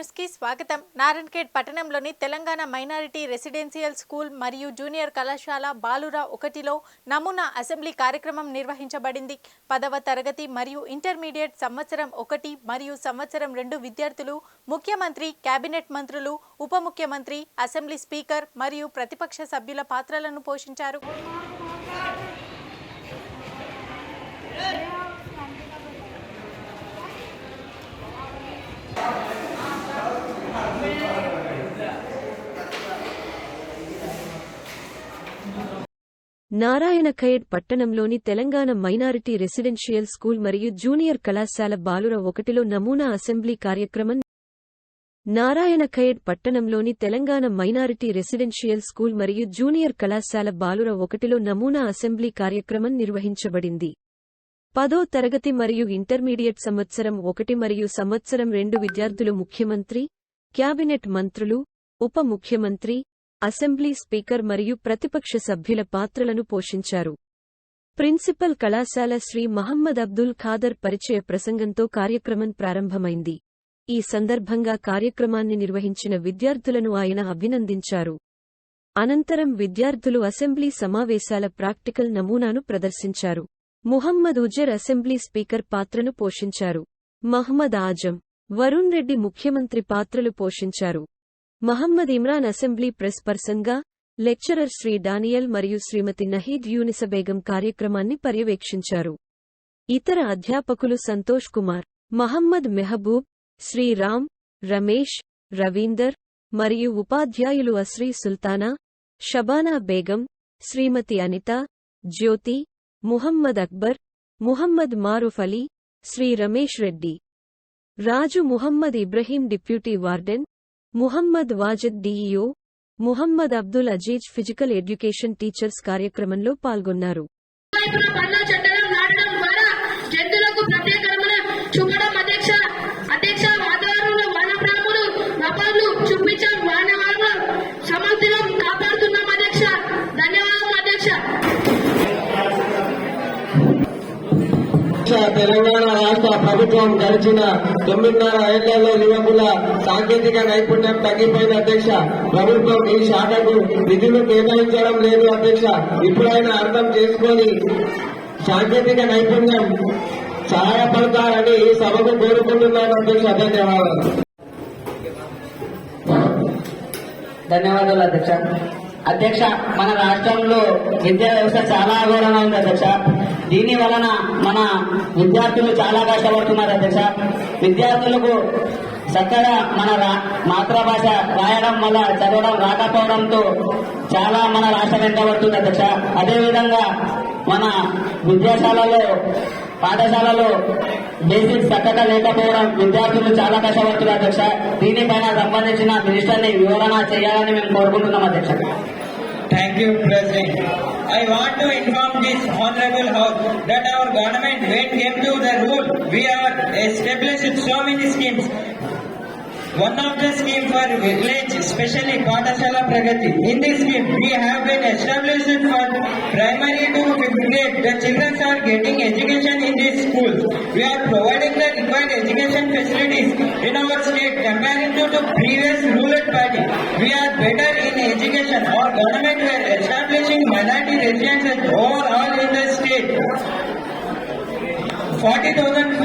న్యూస్కి స్వాగతం. నారాయణఖేడ్ పట్టణంలోని తెలంగాణ మైనారిటీ రెసిడెన్షియల్ స్కూల్ మరియు జూనియర్ కళాశాల బాలురా ఒకటిలో నమూనా అసెంబ్లీ కార్యక్రమం నిర్వహించబడింది. పదవ తరగతి మరియు ఇంటర్మీడియట్ సంవత్సరం ఒకటి మరియు సంవత్సరం రెండు విద్యార్థులు ముఖ్యమంత్రి కేబినెట్ మంత్రులు ఉప ముఖ్యమంత్రి అసెంబ్లీ స్పీకర్ మరియు ప్రతిపక్ష సభ్యుల పాత్రలను పోషించారు. నారాయణఖేడ్ పట్టణంలోని తెలంగాణ మైనారిటీ రెసిడెన్షియల్ స్కూల్ మరియు జూనియర్ కళాశాల బాలుర ఒకటిలో నమూనా అసెంబ్లీ కార్యక్రమం నారాయణఖేడ్ పట్టణంలోని తెలంగాణ మైనారిటీ రెసిడెన్షియల్ స్కూల్ మరియు జూనియర్ కళాశాల బాలుర ఒకటిలో నమూనా అసెంబ్లీ కార్యక్రమం నిర్వహించబడింది. పదో తరగతి మరియు ఇంటర్మీడియట్ సంవత్సరం ఒకటి మరియు సంవత్సరం రెండు విద్యార్థులు ముఖ్యమంత్రి క్యాబినెట్ మంత్రులు ఉప ముఖ్యమంత్రి అసెంబ్లీ స్పీకర్ మరియు ప్రతిపక్ష సభ్యుల పాత్రలను పోషించారు. ప్రిన్సిపల్ కళాశాల శ్రీ మహమ్మద్ అబ్దుల్ ఖాదర్ పరిచయ ప్రసంగంతో కార్యక్రమం ప్రారంభమైంది. ఈ సందర్భంగా కార్యక్రమాన్ని నిర్వహించిన విద్యార్థులను ఆయన అభినందించారు. అనంతరం విద్యార్థులు అసెంబ్లీ సమావేశాల ప్రాక్టికల్ నమూనాను ప్రదర్శించారు. ముహమ్మద్ ఉజర్ అసెంబ్లీ స్పీకర్ పాత్రను పోషించారు. మహ్మద్ ఆజం వరుణ్ రెడ్డి ముఖ్యమంత్రి పాత్రలు పోషించారు. మహమ్మద్ ఇమ్రాన్ అసెంబ్లీ ప్రెస్ పర్సన్గా లెక్చరర్ శ్రీ డానియల్ మరియు శ్రీమతి నహీద్ యూనిసబేగం కార్యక్రమాన్ని పర్యవేక్షించారు. ఇతర అధ్యాపకులు సంతోష్ కుమార్ మహమ్మద్ మెహబూబ్ శ్రీరామ్ రమేష్ రవీందర్ మరియు ఉపాధ్యాయులు అశ్రీ Sultana Shabana Begum Shrimati Anitha Jyothi Mohammed Akbar Mohammed Maruf Ali Shri Ramesh Reddy. Raju Mohammed Ibrahim deputy warden Mohammed Wajid DEO Mohammed Abdul Aziz physical education teachers కార్యక్రమంలో పాల్గొన్నారు. తెలంగాణ రాష్ట్ర ప్రభుత్వం గడిచిన తొమ్మిదిన్నర ఏళ్ళలో యువకుల సాంకేతిక నైపుణ్యం తగ్గిపోయిన అధ్యక్ష. ప్రభుత్వం ఈ శాఖకు నిధులు కేటాయించడం లేదు అధ్యక్ష. ఇప్పుడైనా అర్థం చేసుకొని సాంకేతిక నైపుణ్యం సహాయపడతారని ఈ సభకు కోరుకుంటున్నాను అధ్యక్ష. ధన్యవాదాలు. ధన్యవాదాలు అధ్యక్ష. అధ్యక్ష మన రాష్ట్రంలో విద్యా వ్యవస్థ చాలా అఘోరంగా ఉంది అధ్యక్ష. దీని వలన మన విద్యార్థులు చాలా కష్టపడుతున్నారు అధ్యక్ష. విద్యార్థులకు చక్కగా మన రా- మాతృభాష రాయడం వల్ల చదవడం రాకపోవడంతో చాలా మన రాష్ట్రం వెంటబడుతుంది అధ్యక్ష. అదేవిధంగా మన విద్యాశాలలో పాఠశాలలో బేసిక్స్ చక్కగా లేకపోవడం విద్యార్థులు చాలా కష్టపడుతున్నారు అధ్యక్ష. దీనిపైన సంబంధించిన మినిస్టర్ని వివరణ చేయాలని మేము కోరుకుంటున్నాం అధ్యక్ష. Thank you, President. I want to inform this honorable house that our government, when came to the rule, we have established so many schemes. One of the scheme for village, especially patashala Pragati. In this scheme, we have been established for primary to fifth grade. The children are getting education in these schools. We are providing the required education facilities in our state comparing to the previous ruler party. We are better in education. Our government were establishing minority residences overall in the state. 40,597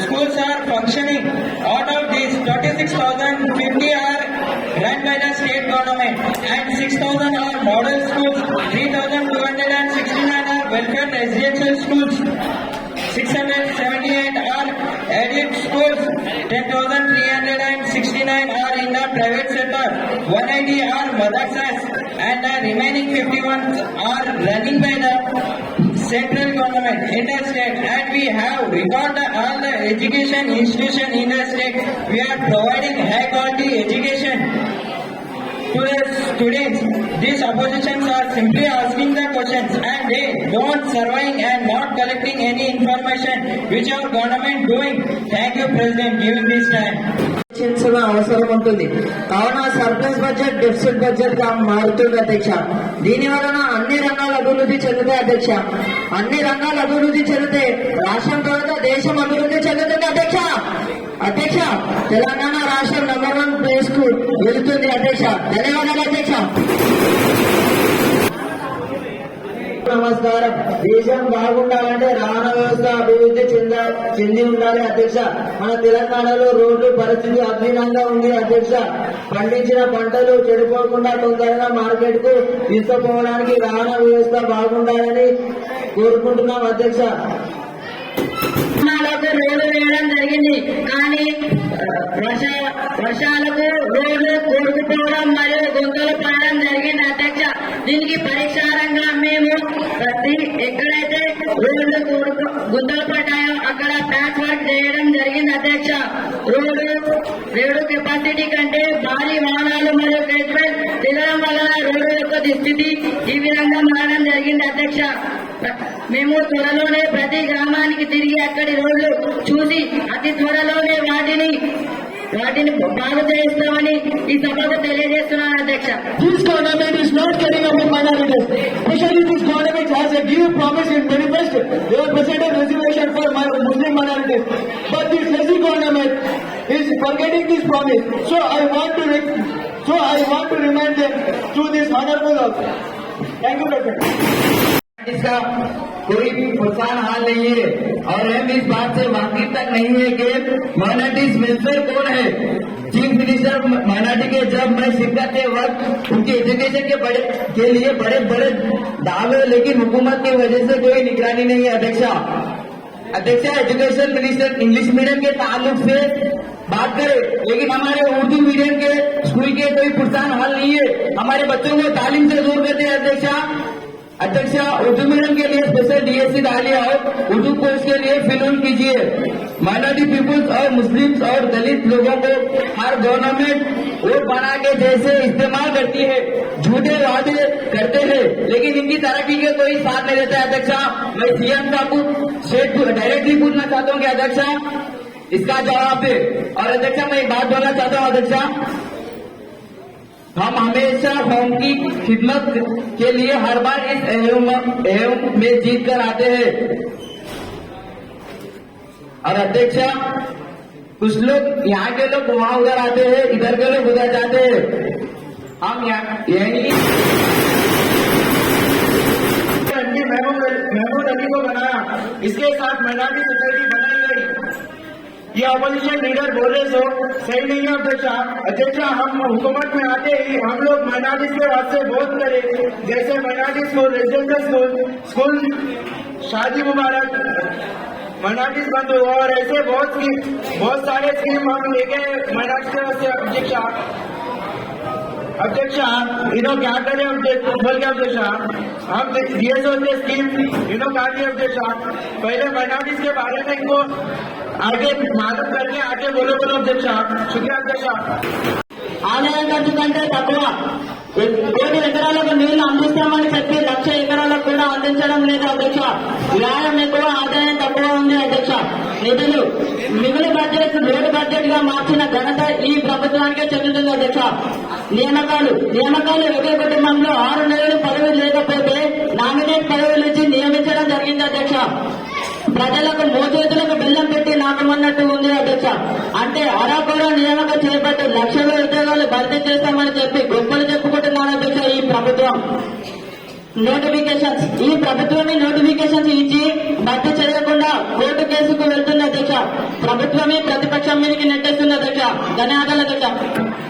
schools are functioning. Out of these, 26,050 are run by the state government and 6,000 are model schools. 3,269 are welfare residential schools. 678 are aided schools. 10,369 are in the private sector. 180 are madrasas and the remaining 51 are running by the central government in the state and we have record all the education institution in the state. We are providing high quality education to the students. These oppositions are simply asking the questions and they don't surveying and not collecting any information which our government doing. Thank you President giving this time. చర్చించిన అవసరం ఉంటుంది. కావున surplus budget deficit బడ్జెట్గా మారుతుంది అధ్యక్ష. దీని వలన అన్ని రంగాలు అభివృద్ధి చెందుతాయి అధ్యక్ష. అన్ని రంగాలు అభివృద్ధి చెందితే రాష్ట్రం తర్వాత దేశం అభివృద్ధి చెందుతుంది అధ్యక్ష. అధ్యక్ష తెలంగాణ రాష్ట్రం నెంబర్ వన్ ప్లేస్కు వెళుతుంది అధ్యక్ష. ధన్యవాదాలు అధ్యక్ష. నమస్కారం. దేశం బాగుండాలంటే రవాణా వ్యవస్థ అభివృద్ధి చెంద చెంది ఉండాలి అధ్యక్ష. మన తెలంగాణలో రోడ్లు పరిస్థితి అధీనంగా ఉంది అధ్యక్ష. పండించిన పంటలు చెడిపోకుండా తొందరగా మార్కెట్కు తీసుకుపోవడానికి రవాణా వ్యవస్థ బాగుండాలని కోరుకుంటున్నాం అధ్యక్ష. గ్రామాలకు రోడ్డు వేయడం జరిగింది. కానీ వర్ష వర్షాలకు రోడ్లు కోరుకుపోవడం మరియు గుంతలు పడడం జరిగింది అధ్యక్ష. దీనికి పరిష్కారంగా మేము ప్రతి ఎక్కడైతే రోడ్లు కోరుకు గుంతలు పడ్డాయో అక్కడ ప్యాచ్ వర్క్ చేయడం జరిగింది అధ్యక్ష. రోడ్డు రోడ్డు కెపాసిటీ కంటే భారీ వాహనాలు మరియు క్రెడ్వెల్ తిరగడం వలన రోడ్డు యొక్క స్థితి ఈ విధంగా మారడం జరిగింది అధ్యక్ష. మేము త్వరలోనే ప్రతి గ్రామానికి తిరిగి అక్కడి రోడ్లు చూసి అతి త్వరలోనే వాటిని వాటిని బాగు చేయిస్తామని ఈ సభకు తెలియజేస్తున్నాను అధ్యక్ష This government is not caring about minorities. Especially this government has a give promise in manifest. They have presented reservation for my Muslim minorities. But this lazy government is forgetting this promise. So I want to re- so I want to remind them to this honorable house. Thank you, President. इसका कोई भी प्रोत्साहन हाल नहीं है। और हम इस बात से वाकिफ तक नहीं है कि माइनॉरिटीज वेलफेयर कौन है? चीफ मिनिस्टर माइनॉरिटी के जब मैं शिरकत के वक्त उनके एजुकेशन के बड़े के लिए बड़े बड़े दावे लेकिन हुकूमत की वजह से कोई निगरानी नहीं है, अध्यक्षा। अध्यक्षा एजुकेशन मिनिस्टर इंग्लिश मीडियम के ताल्लुक से बात करे, लेकिन हमारे उर्दू मीडियम के स्कूल के कोई प्रोत्साहन हाल नहीं है। हमारे बच्चों को तालीम से दूर करते हैं अध्यक्षा। अध्यक्षा उर्दू मीडियम के लिए स्पेशल डीएससी डालिए और उर्दू कोर्स के लिए फ़िल्म कीजिए। माइनॉरिटी पीपुल्स और मुस्लिम्स और दलित लोगों को हर गवर्नमेंट वोट बना के जैसे इस्तेमाल करती है, झूठे वादे करते हैं, लेकिन इनकी तरक्की के कोई साथ नहीं देता है। अध्यक्षा मैं सीएम को डायरेक्टली पूछना चाहता हूँ कि अध्यक्षा इसका जवाब दे। और अध्यक्षा मैं एक बात बोलना चाहता हूँ, अध्यक्षा हम हमेशा होम की खिदमत के लिए हर बार इस एवं में जीत कर आते हैं। और अध्यक्षा, कुछ लोग यहाँ के लोग वहाँ उधर आते हैं, इधर के लोग उधर जाते हैं। हम यहाँ महमूद अली को बनाया इसके साथ माइनॉरिटी सोसाइटी बनाई ये अपोजिशन लीडर बोल रहे सो सही नहीं है अध्यक्षा। अध्यक्षा, हम हुकूमत में आते ही हम लोग माइनॉरिटीज के वास्ते बहुत करें जैसे minority school residential school school Shaadi Mubarak minorities बंद हुआ और ऐसे बहुत बहुत सारे स्कीम हम लेके माइनॉरिटी के वास्ते अध्यक्षा। अध्यक्ष, इन्हों क्या करें बोल के अध्यक्ष, हम डीएसओ से स्कीम इन्हों कहा कि अध्यक्ष। पहले माइनॉरिटीज के बारे में इनको आगे मालूम करके आगे बोलो बोलो अध्यक्ष शुक्रिया अध्यक्ष ఆదాయం ఖర్చు కంటే తక్కువ కోటి ఎకరాలకు నీళ్లు అందిస్తామని చెప్పి లక్ష ఎకరాలకు కూడా అందించడం లేదు అధ్యక్ష వ్యాయం ఎక్కువ ఆదాయం తక్కువ ఉంది అధ్యక్ష నిధులు మిగులు బడ్జెట్ రోడ్డు బడ్జెట్ గా మార్చిన ఘనత ఈ ప్రభుత్వానికే చెందుతుంది అధ్యక్ష నియామకాలు నియామకాలు ఒకే కుటుంబంలో ఆరు నెలలు పదవి లేకపోతే నామినేట్ పదవులు ఇచ్చి నియమించడం జరిగింది అధ్యక్ష ప్రజలకు మోచేతులకు బెల్లం పెట్టి ఉంది అధ్యక్ష అంటే అరాకొర నియామకం చేపట్టి లక్షల ఉద్యోగాలు భర్తీ చేస్తామని చెప్పి గొప్పలు చెప్పుకుంటున్నారు అధ్యక్ష ఈ ప్రభుత్వం. నోటిఫికేషన్స్ ఈ ప్రభుత్వమే నోటిఫికేషన్స్ ఇచ్చి భర్తీ చేయకుండా కోర్టు కేసుకు వెళ్తుంది అధ్యక్ష ప్రభుత్వమే ప్రతిపక్షం మీదకి నెట్టేస్తుంది అధ్యక్ష ధన్యవాదాలు అధ్యక్ష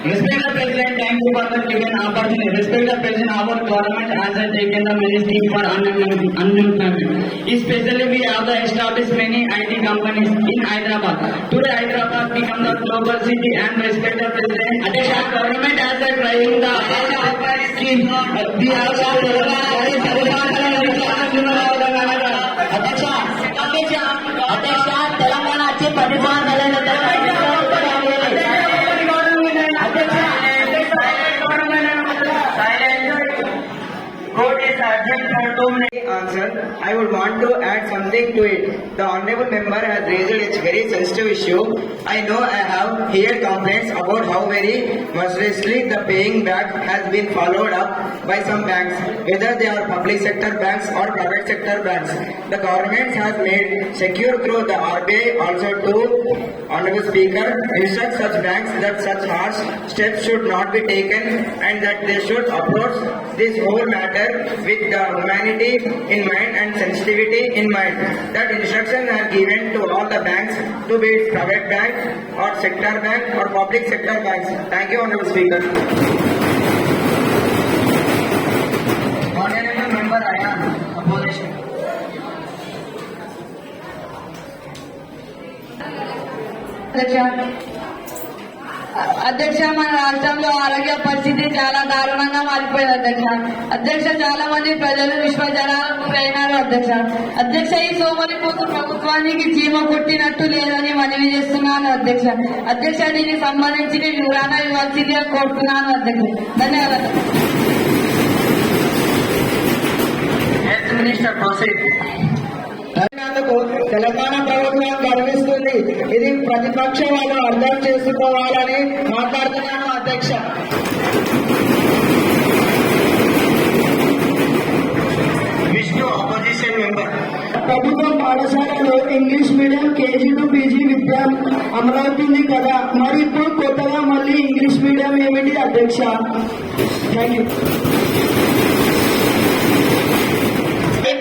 Respected President, thank you for the given opportunity. Respected President, our government has taken the many schemes for unemployment. unemployment. Especially we have the established many IT companies in Hyderabad. Today Hyderabad become the global city and respected President, Adesha, government has a trying the scheme. We have అధ్యక్ష అధ్యక్ష తెలంగాణ వచ్చి so many answers, I would want to add something to it. The honorable member has raised a very sensitive issue. I know I have here complaints about how very mercilessly the paying back has been followed up by some banks, whether they are public sector banks or private sector banks. The government has made secure through the RBI also to honorable speaker instruct such banks that such harsh steps should not be taken and that they should approach this whole matter with the humanity in mind and sensitivity in mind. That instructions are given to all the banks, to be it private bank or sector bank or public sector banks. Thank you, Honorable Speaker. Honorable Member Ayan, opposition. The you. అధ్యక్ష మన రాష్ట్రంలో ఆరోగ్య పరిస్థితి చాలా దారుణంగా మారిపోయింది అధ్యక్ష. అధ్యక్ష చాలా మంది ప్రజలు విశ్వజనాలకు పోయినారు అధ్యక్ష. అధ్యక్ష ఈ సోమరిపోతు ప్రభుత్వానికి చీమ కొట్టినట్టు లేదని మనవి చేస్తున్నాను అధ్యక్ష. అధ్యక్ష దీనికి సంబంధించి వివరణ ఇవ్వాల్సిందిగా కోరుతున్నాను అధ్యక్ష. ధన్యవాదాలు. మినిస్టర్ Minister ప్రతిపక్ష వాళ్ళు అర్థం చేసుకోవాలని మాట్లాడుతున్నాను అధ్యక్ష. విష్ణు మెంబర్ ప్రభుత్వ పాఠశాలలో English medium KG to PG విద్య అమలవుతుంది కదా. మరి ఇప్పుడు కొత్తగా మళ్ళీ ఇంగ్లీష్ మీడియం ఏమిటి అధ్యక్ష? థ్యాంక్ యూ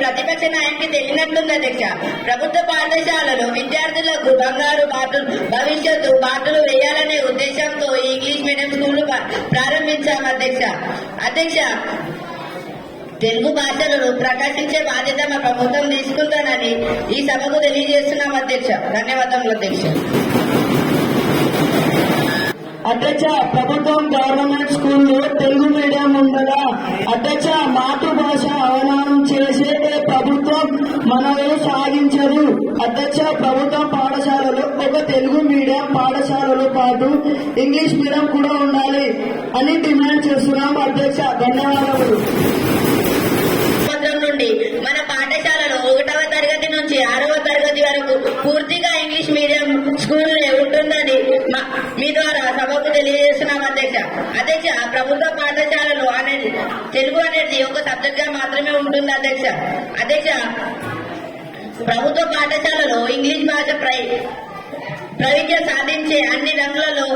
ప్రతిపక్ష నాయకుడికి తెలియనట్లుంది అధ్యక్ష. ప్రభుత్వ పాఠశాలలో విద్యార్థులకు బంగారు బాటలు భవిష్యత్తు బాటలు వేయాలనే ఉద్దేశంతో ఈ ఇంగ్లీష్ మీడియం స్కూల్ ప్రారంభించాం అధ్యక్ష. అధ్యక్ష తెలుగు భాషలను ప్రకాశించే బాధ్యత మా ప్రభుత్వం తీసుకుంటానని ఈ సభకు తెలియజేస్తున్నాం అధ్యక్ష. ధన్యవాదములు అధ్యక్ష. అధ్యక్ష ప్రభుత్వం గవర్నమెంట్ స్కూల్లో తెలుగు మీడియం ఉండగా అధ్యక్ష మాతృభాష అవమానం చేసేదే ప్రభుత్వం మనలో సాగించదు. అధ్యక్ష ప్రభుత్వ పాఠశాలలో ఒక తెలుగు మీడియం పాఠశాలలో పాటు ఇంగ్లీష్ మీడియం కూడా ఉండాలి అని డిమాండ్ చేస్తున్నాం అధ్యక్ష. ధన్యవాదాలు నుండి మన పాఠశాలలో ఒకటవ తరగతి నుంచి ఆరవ తరగతి వరకు పూర్తిగా ఇంగ్లీష్ మీడియం స్కూల్ ఉంటుందని మా- మీ ద్వారా సభకు తెలియజేస్తున్నాం అధ్యక్ష అధ్యక్ష ప్రభుత్వ పాఠశాలలో అనేది తెలుగు అనేది ఒక సబ్జెక్ట్గా మాత్రమే ఉంటుంది అధ్యక్ష. అధ్యక్ష ప్రభుత్వ పాఠశాలలో ఇంగ్లీష్ భాష ప్రై ప్రవిజ్ఞ సాధించే అన్ని రంగులలో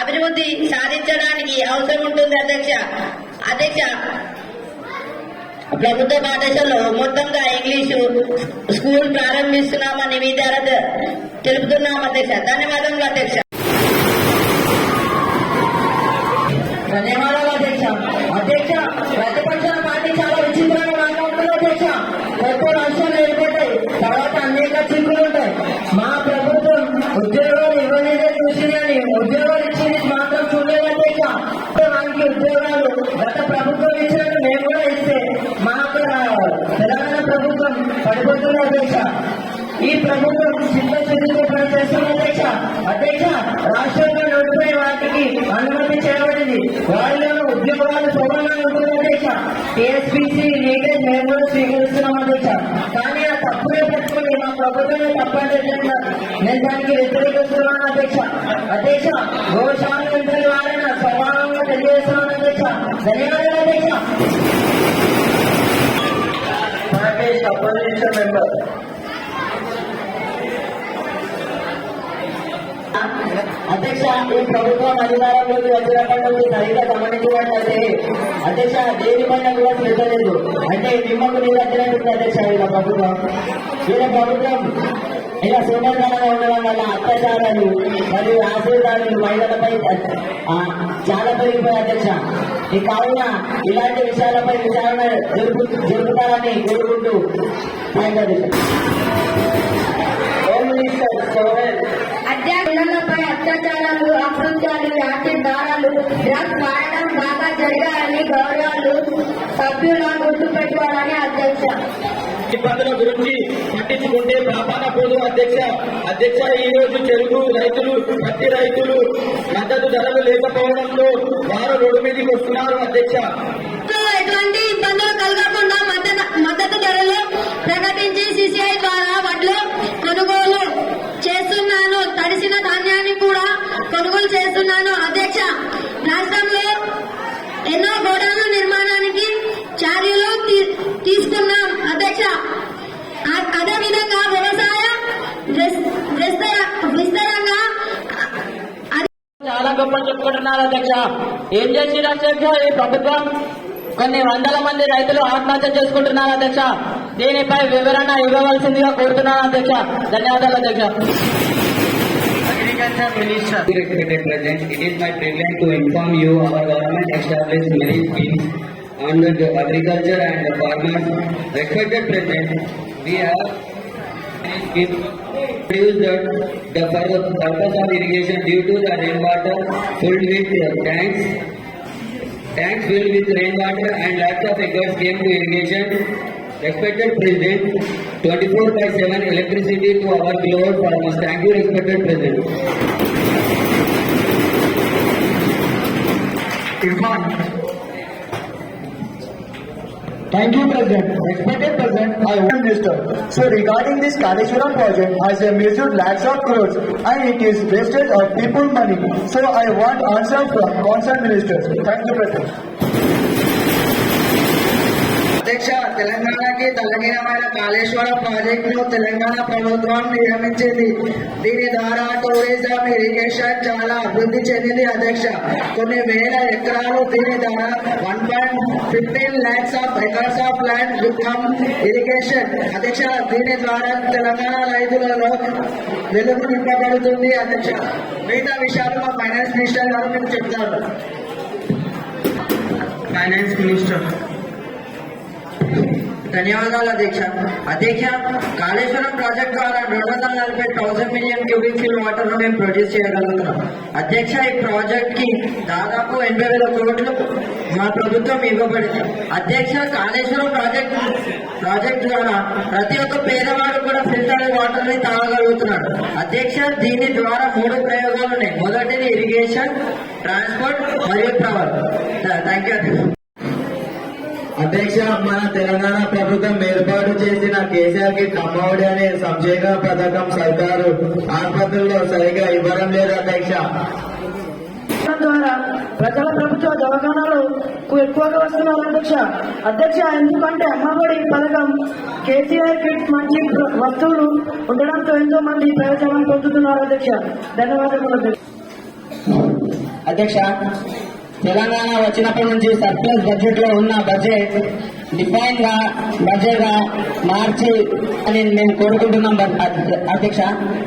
అభివృద్ధి సాధించడానికి అవసరం ఉంటుంది అధ్యక్ష. అధ్యక్ష ప్రభుత్వ పాఠశాలలో మొత్తంగా ఇంగ్లీషు స్కూల్ ప్రారంభిస్తున్నామని మీ ద్వారా తెలుపుతున్నాం అధ్యక్ష. ధన్యవాదములు అధ్యక్ష. ధన్యవాదాలు అధ్యక్ష. అధ్యక్ష ప్రతిపక్షాల పార్టీ చాలా విచిత్రంగా మాట్లాడుతున్నారు అధ్యక్ష. కొత్త రాష్ట్రాలు ఏర్పడ్డాయి. తర్వాత అనేక చిక్కులు ఉంటాయి. మా ప్రభుత్వం ఉద్యోగాలు ఇవ్వలేదే చూసింది అని ఉద్యోగాలు ఇచ్చింది మాత్రం చూడలేదు అధ్యక్ష. మనకి ఉద్యోగాలు గత ప్రభుత్వం ఇచ్చినట్టు మేము కూడా ఇస్తే మా తెలంగాణ ప్రభుత్వం పడిపోతుంది అధ్యక్ష. ఈ ప్రభుత్వం చిత్తశుద్ధితో పనిచేస్తున్న అధ్యక్ష. అధ్యక్ష రాష్ట్ర చేయబడింది వారిలో ఉద్యోగాలు సుగంగా ఉంటుంది అధ్యక్ష టీఎస్పీసీ మేము కూడా స్వీకరిస్తున్నాం అధ్యక్ష కానీ ఆ తప్పులే పెట్టుకుని మా ప్రభుత్వమే తప్పని నేను దానికి వ్యతిరేకిస్తున్నాను అధ్యక్ష అధ్యక్ష గోశాల మంత్రి వారైన స్వభావంగా తెలియజేస్తున్నాను అధ్యక్ష ధన్యవాదాలు అధ్యక్ష అపోజిషన్ మెంబర్ అధ్యక్ష ఈ ప్రభుత్వం అధికారంలోకి వచ్చినప్పటి నుంచి సరిగ్గా గమనించినట్లయితే అధ్యక్ష దేనిపైన కూడా శ్రద్ధ లేదు. అంటే నిమ్మకు నీళ్ళు వచ్చినట్టుంది అధ్యక్ష వీళ్ళ ప్రభుత్వం. వీళ్ళ ప్రభుత్వం ఇలా సోమరితనంగా ఉండడం వల్ల అత్యాచారాలు మరియు ఆశీర్వాదాలు మహిళలపై చాలా పెరిగిపోయి అధ్యక్ష. ఈ కావున ఇలాంటి విషయాలపై విచారణ జరుపు జరుపుతారని కోరుకుంటూ అధ్యక్ష అత్యాచారాలు అకృత్యాలు యాసిడ్ దారాలు డ్రగ్స్ వాడడం బాగా జరిగాయని గౌరవాలు సభ్యుల గుర్తు పెట్టుకోవాలని అధ్యక్ష. ఇబ్బందుల గురించి పట్టించుకుంటే పాపాన పోదు అధ్యక్ష. అధ్యక్ష ఈ రోజు చెరుకు రైతులు పత్తి రైతులు మద్దతు ధరలు లేకపోవడంలో వారు రోడ్డు మీదకి వస్తున్నారు అధ్యక్ష. ఎటువంటి ఇబ్బందులు కలగకుండా మద్దతు మద్దతు ధరలు ప్రకటించి సిసిఐ ద్వారా వడ్లు తీసుకున్నాం. అధ్యక్ష ఆ- అదేవిధంగా వ్యవసాయ విస్- విస్తర- విస్తరంగా చాలా గొప్ప చెప్పుకుంటున్నారు అధ్యక్ష. ఏం చేసిరు అధ్యక్ష? ఈ ప్రభుత్వం కొన్ని వందల మంది రైతులు ఆత్మహత్య చేసుకుంటున్నారు అధ్యక్ష. దీనిపై వివరణ ఇవ్వవలసిందిగా కోరుతున్నాను అధ్యక్ష. ధన్యవాదాలు అధ్యక్ష. Respected President, it is my privilege to inform you our government established many schemes on the agriculture and the farmers. Respected President, we have schemes produced the purpose of irrigation due to the rainwater filled with tanks. Tanks filled with rainwater and lakhs of acres came to irrigation. Respected President, 24 by 7 electricity to our beloved farmers. Thank you, respected President. Thank you, President. Respected President, I am Minister. So regarding this Kaleshwaram project, has measured lakhs of crores and it is wasted of people money. So I want answer from concerned ministers. Thank you, President. Telangana తెలంగాణకి తలగినమైన కాళేశ్వర ప్రాజెక్టును తెలంగాణ ప్రభుత్వం నియమించింది. దీని ద్వారా tourism irrigation చాలా అభివృద్ధి చెందింది అధ్యక్ష. కొన్ని వేల ఎకరాలు దీని ద్వారా one point fifteen lakhs of acres of land become irrigation. అధ్యక్ష దీని ద్వారా తెలంగాణ రైతులలో వెలుగు నింపబడుతుంది అధ్యక్ష. మిగతా విషయాలు మా ఫైనాన్స్ మినిస్టర్ గారు మీకు చెప్తారు. Finance minister. ధన్యవాదాలు అధ్యక్ష. అధ్యక్ష కాళేశ్వరం ప్రాజెక్ట్ ద్వారా రెండు వందల నలభై thousand million cubic feet water మేము ప్రొడ్యూస్ చేయగలుగుతున్నాం. అధ్యక్ష ఈ ప్రాజెక్ట్కి దాదాపు ఎనభై వేల కోట్లు మా ప్రభుత్వం ఇవ్వబడింది. అధ్యక్ష కాళేశ్వరం ప్రాజెక్ట్ ప్రాజెక్ట్ ద్వారా ప్రతి ఒక్క పేదవాడు కూడా ఫిల్టర్ వాటర్ని తాగగలుగుతున్నాడు. అధ్యక్ష దీని ద్వారా మూడు ప్రయోగాలు ఉన్నాయి. మొదటిది ఇరిగేషన్ ట్రాన్స్పోర్ట్ మరియు పవర్. థ్యాంక్ యూ అధ్యక్ష. అధ్యక్ష మన తెలంగాణ ప్రభుత్వం ఏర్పాటు చేసిన కేసీఆర్కి కమ్మఒడి అనే సంక్షేమ పథకం సర్కారు ఆసుపత్రుల్లో సరిగా ఇవ్వడం లేదు అధ్యక్ష. ద్వారా ప్రజల ప్రభుత్వ దవాఖానాలు ఎక్కువగా వస్తున్నారు అధ్యక్ష. అధ్యక్ష ఎందుకంటే అమ్మఒడి పథకం కేసీఆర్ కిట్ మంచి వస్తువులు ఉండడంతో ఎంతో మంది ప్రయోజనం పొందుతున్నారు అధ్యక్ష. ధన్యవాదములు అధ్యక్ష. అధ్యక్ష తెలంగాణ వచ్చినప్పటి నుంచి సర్ప్లస్ బడ్జెట్లో ఉన్న బడ్జెట్ డిఫైన్గా బడ్జెట్గా మార్చి అని మేము కోరుకుంటున్నాం అధ్యక్ష.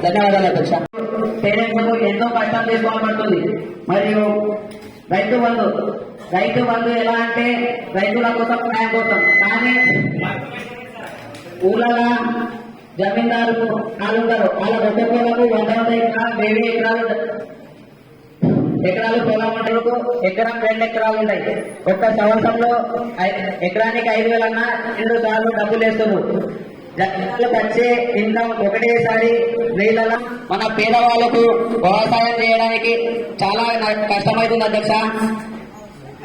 ధన్యవాదాలు అధ్యక్ష. పేరెంట్స్ ఎంతో కష్టం తీసుకోబడుతుంది మరియు రైతు బంధు రైతు బంధు ఎలా అంటే రైతుల కోసం న్యాయం కోసం. కానీ ఊళ్ళగా జమీందారు వాళ్ళు ఉంటారు వాళ్ళ ఒక్కొక్కలకు వంద వంద ఎకరాలు వెయ్యి ఎకరాలు ఎకరాలు పొలం పంటలకు ఎకరం రెండు ఎకరాలు ఉంటాయి. ఒక్క సంవత్సరంలో ఎకరానికి ఐదు వేలన్నా రెండు సార్లు డబ్బులు వేస్తున్నారు జనాలకు వచ్చే ఇంధం ఒకటేసారి వేల మన పేదవాళ్ళకు వ్యవసాయం చేయడానికి చాలా కష్టమవుతుంది అధ్యక్ష.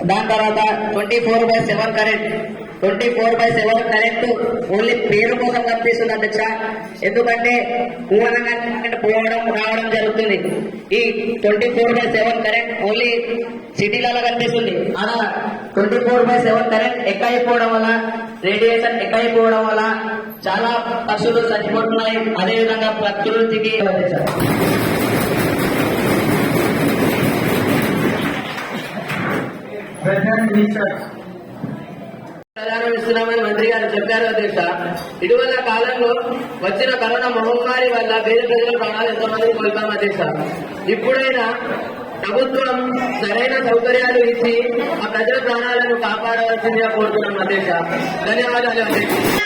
దాని తర్వాత twenty four by seven current twenty four by seven current only పేరు కోసం కనిపిస్తుంది అధ్యక్ష ఎందుకంటే పూర్ణంగా కరెంట్ పోవడం రావడం జరుగుతుంది. ఈ twenty four by seven current only సిటీలలో కనిపిస్తుంది. అలా twenty four by seven current ఎక్కైపోవడం వల్ల రేడియేషన్ ఎక్కైపోవడం వల్ల చాలా పశువులు చచ్చిపోతున్నాయి. అదేవిధంగా ప్రకృతికి అధ్యక్ష ప్రధానం ఇస్తున్నామని మంత్రి గారు చెప్పారు అధ్యక్ష. ఇటీవల కాలంలో వచ్చిన కరోనా మహమ్మారి వల్ల పేద ప్రజల ప్రాణాలు ఎంతమంది కోల్పోయాం అధ్యక్ష. ఇప్పుడైనా ప్రభుత్వం సరైన సౌకర్యాలు ఇచ్చి ఆ ప్రజల ప్రాణాలను కాపాడవలసిందిగా కోరుతున్నాం అధ్యక్ష. ధన్యవాదాలు అధ్యక్ష.